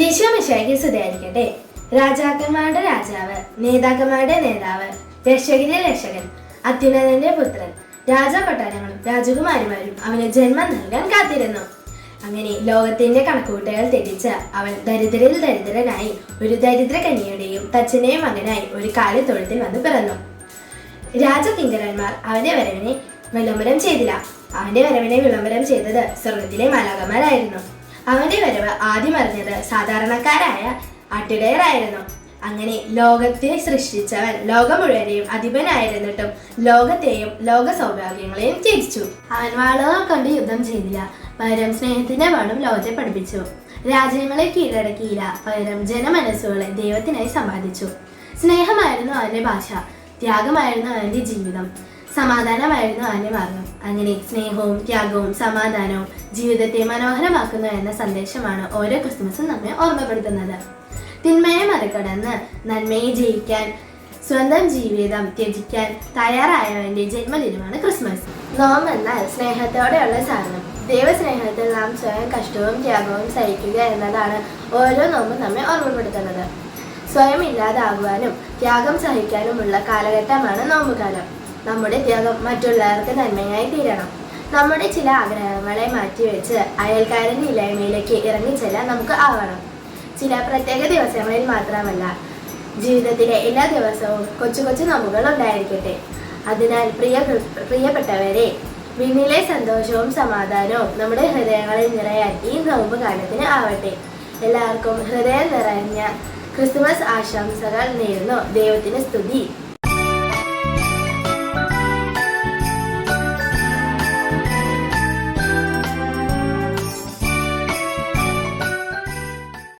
യേശു മിശായിക്ക് സ്തുതിയായിരിക്കട്ടെ രാജാക്കന്മാരുടെ രാജാവ് നേതാക്കന്മാരുടെ നേതാവ് രക്ഷകന്റെ രക്ഷകൻ അത്യുന്നതന്റെ പുത്രൻ രാജകൊട്ടാരങ്ങളും രാജകുമാരിമാരും അവന് ജന്മം നൽകാൻ കാത്തിരുന്നു. അങ്ങനെ ലോകത്തിന്റെ കണക്കുകൂട്ടുകൾ തെറ്റിച്ച് അവൻ ദരിദ്രരിൽ ദരിദ്രനായി ഒരു ദരിദ്ര കന്യയുടെയും തച്ചനെയും മകനായി ഒരു കാലിത്തൊഴുത്തിൽ വന്ന് പിറന്നു. രാജകിങ്കരന്മാർ അവന്റെ വരവിനെ വിളംബരം ചെയ്തില്ല. അവന്റെ വരവിനെ വിളംബരം ചെയ്തത് സ്വർഗത്തിലെ മാലാകന്മാരായിരുന്നു അവന്റെ വരവ് ആദ്യം അറിഞ്ഞത് സാധാരണക്കാരായ ആട്ടിടയറായിരുന്നു അങ്ങനെ ലോകത്തെ സൃഷ്ടിച്ചവൻ ലോകം മുഴുവനെയും അധിപനായിരുന്നിട്ടും ലോകത്തെയും ലോക സൗഭാഗ്യങ്ങളെയും ത്യജിച്ചു. അവൻ വാളുകൾ കൊണ്ട് യുദ്ധം ചെയ്തില്ല. പകരം സ്നേഹത്തിന്റെ പാഠം ലോകത്തെ പഠിപ്പിച്ചു. രാജ്യങ്ങളെ കീഴടക്കിയില്ല. പകരം ജനമനസ്സുകളെ ദൈവത്തിനായി സമ്പാദിച്ചു. സ്നേഹമായിരുന്നു അവന്റെ ഭാഷ. ത്യാഗമായിരുന്നു അവന്റെ ജീവിതം. സമാധാനമായിരുന്നു അവന്റെ മാർഗം. അങ്ങനെ സ്നേഹവും ത്യാഗവും സമാധാനവും ജീവിതത്തെ മനോഹരമാക്കുന്നു എന്ന സന്ദേശമാണ് ഓരോ ക്രിസ്മസും നമ്മെ ഓർമ്മപ്പെടുത്തുന്നത്. തിന്മയെ മറികടന്ന് നന്മയെ ജയിക്കാൻ സ്വന്തം ജീവിതം ത്യജിക്കാൻ തയ്യാറായവന്റെ ജന്മദിനമാണ് ക്രിസ്മസ്. നോം എന്നാൽ സ്നേഹത്തോടെയുള്ള സാധനം. ദൈവസ്നേഹത്തിൽ നാം സ്വയം കഷ്ടവും ത്യാഗവും സഹിക്കുക എന്നതാണ് ഓരോ നോമ്പും നമ്മെ ഓർമ്മപ്പെടുത്തുന്നത്. സ്വയം ഇല്ലാതാകുവാനും ത്യാഗം സഹിക്കാനുമുള്ള കാലഘട്ടമാണ് നോമ്പുകാലം. നമ്മുടെ ത്യാഗം മറ്റുള്ളവർക്ക് നന്മയായി തീരണം. നമ്മുടെ ചില ആഗ്രഹങ്ങളെ മാറ്റിവെച്ച് അയൽക്കാരന്റെ ഇല്ലായ്മയിലേക്ക് ഇറങ്ങിച്ചെല്ലാൻ നമുക്ക് ആവണം. ചില പ്രത്യേക ദിവസങ്ങളിൽ മാത്രമല്ല ജീവിതത്തിലെ എല്ലാ ദിവസവും കൊച്ചു കൊച്ചു നോമ്പുകൾ ഉണ്ടായിരിക്കട്ടെ. അതിനാൽ പ്രിയ പ്രിയപ്പെട്ടവരെ വിണ്ണിലെ സന്തോഷവും സമാധാനവും നമ്മുടെ ഹൃദയങ്ങളിൽ നിറയാൻ ഈ നോമ്പ് കാലത്തിന് ആവട്ടെ. എല്ലാവർക്കും ഹൃദയം നിറഞ്ഞ ക്രിസ്തുമസ് ആശംസകൾ നേരുന്നു. ദൈവത്തിന് സ്തുതി.